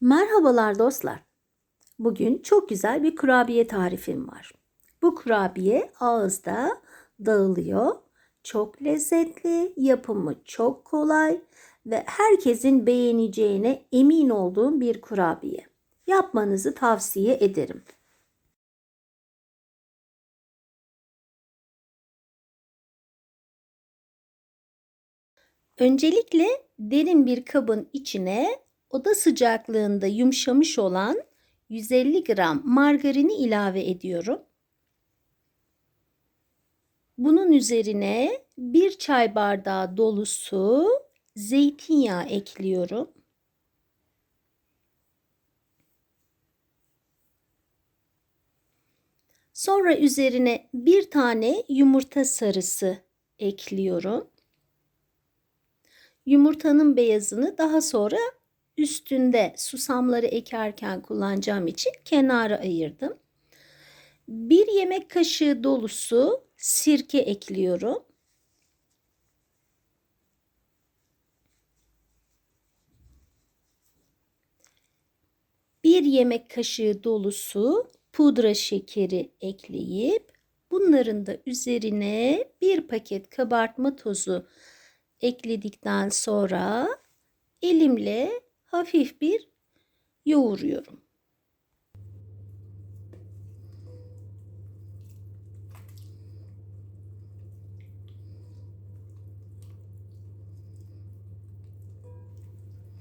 Merhabalar dostlar. Bugün çok güzel bir kurabiye tarifim var. Bu kurabiye ağızda dağılıyor. Çok lezzetli, yapımı çok kolay ve herkesin beğeneceğine emin olduğum bir kurabiye. Yapmanızı tavsiye ederim. Öncelikle derin bir kabın içine oda sıcaklığında yumuşamış olan 150 gram margarini ilave ediyorum. Bunun üzerine bir çay bardağı dolusu zeytinyağı ekliyorum. Sonra üzerine bir tane yumurta sarısı ekliyorum. Yumurtanın beyazını daha sonra üstünde susamları ekerken kullanacağım için kenara ayırdım. Bir yemek kaşığı dolusu sirke ekliyorum. Bir yemek kaşığı dolusu pudra şekeri ekleyip bunların da üzerine bir paket kabartma tozu ekledikten sonra elimle hafif bir yoğuruyorum.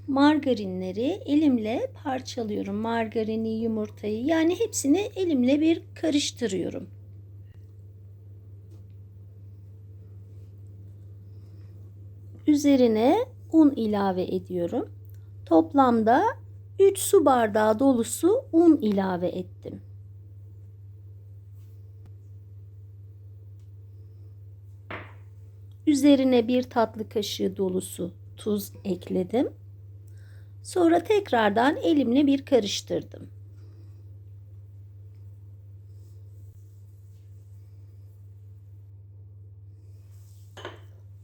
Margarinleri elimle parçalıyorum. Margarini, yumurtayı yani hepsini elimle bir karıştırıyorum. Üzerine un ilave ediyorum. Toplamda 3 su bardağı dolusu un ilave ettim. Üzerine bir tatlı kaşığı dolusu tuz ekledim. Sonra tekrardan elimle bir karıştırdım.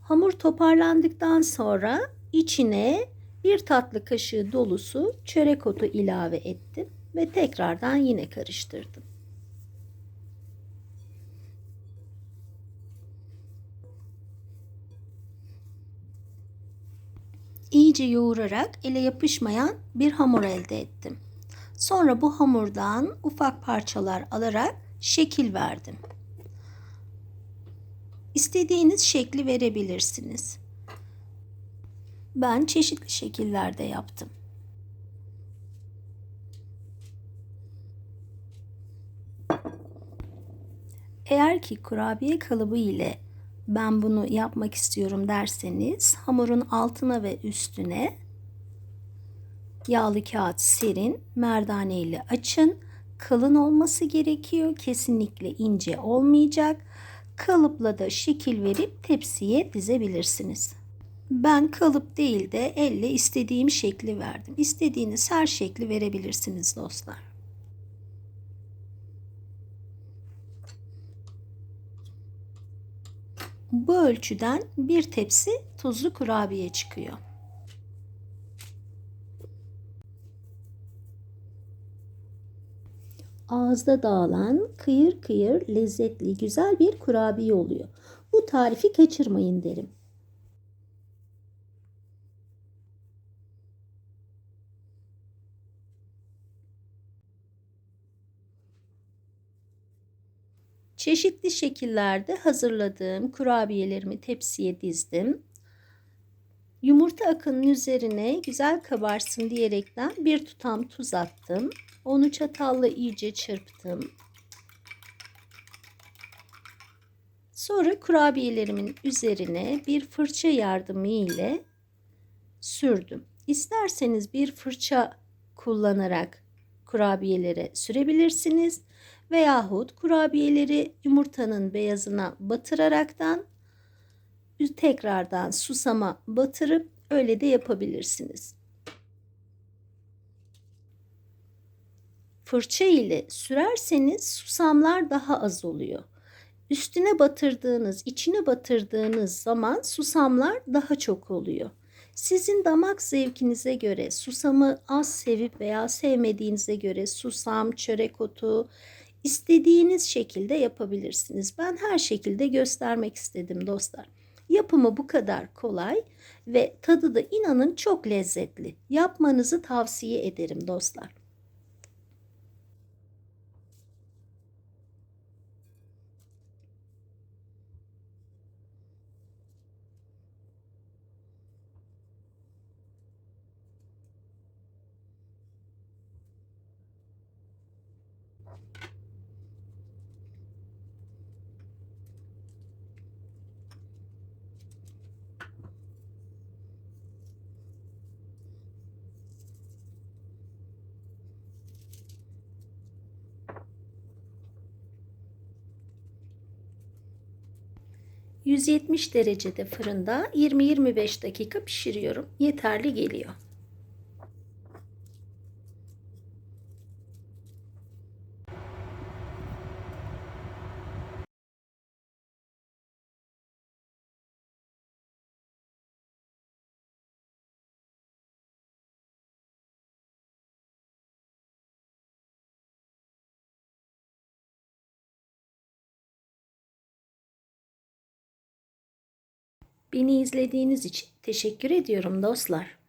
Hamur toparlandıktan sonra içine bir tatlı kaşığı dolusu çörek otu ilave ettim ve tekrardan yine karıştırdım. İyice yoğurarak ele yapışmayan bir hamur elde ettim. Sonra bu hamurdan ufak parçalar alarak şekil verdim. İstediğiniz şekli verebilirsiniz. Ben çeşitli şekillerde yaptım. Eğer ki kurabiye kalıbı ile ben bunu yapmak istiyorum derseniz hamurun altına ve üstüne yağlı kağıt serin, merdane ile açın. Kalın olması gerekiyor. Kesinlikle ince olmayacak. Kalıpla da şekil verip tepsiye dizebilirsiniz. Ben kalıp değil de elle istediğim şekli verdim. İstediğiniz her şekli verebilirsiniz dostlar. Bu ölçüden bir tepsi tuzlu kurabiye çıkıyor. Ağızda dağılan kıyır kıyır lezzetli güzel bir kurabiye oluyor. Bu tarifi kaçırmayın derim. Çeşitli şekillerde hazırladığım kurabiyelerimi tepsiye dizdim. Yumurta akının üzerine güzel kabarsın diyerekten bir tutam tuz attım. Onu çatalla iyice çırptım. Sonra kurabiyelerimin üzerine bir fırça yardımı ile sürdüm. İsterseniz bir fırça kullanarak kurabiyelere sürebilirsiniz veyahut kurabiyeleri yumurtanın beyazına batıraraktan tekrardan susama batırıp öyle de yapabilirsiniz. Fırça ile sürerseniz susamlar daha az oluyor. Üstüne batırdığınız, içine batırdığınız zaman susamlar daha çok oluyor. Sizin damak zevkinize göre susamı az sevip veya sevmediğinize göre susam, çörek otu istediğiniz şekilde yapabilirsiniz. Ben her şekilde göstermek istedim dostlar. Yapımı bu kadar kolay ve tadı da inanın çok lezzetli. Yapmanızı tavsiye ederim dostlar. ...170 derecede fırında 20-25 dakika pişiriyorum. Yeterli geliyor. Beni izlediğiniz için teşekkür ediyorum dostlar.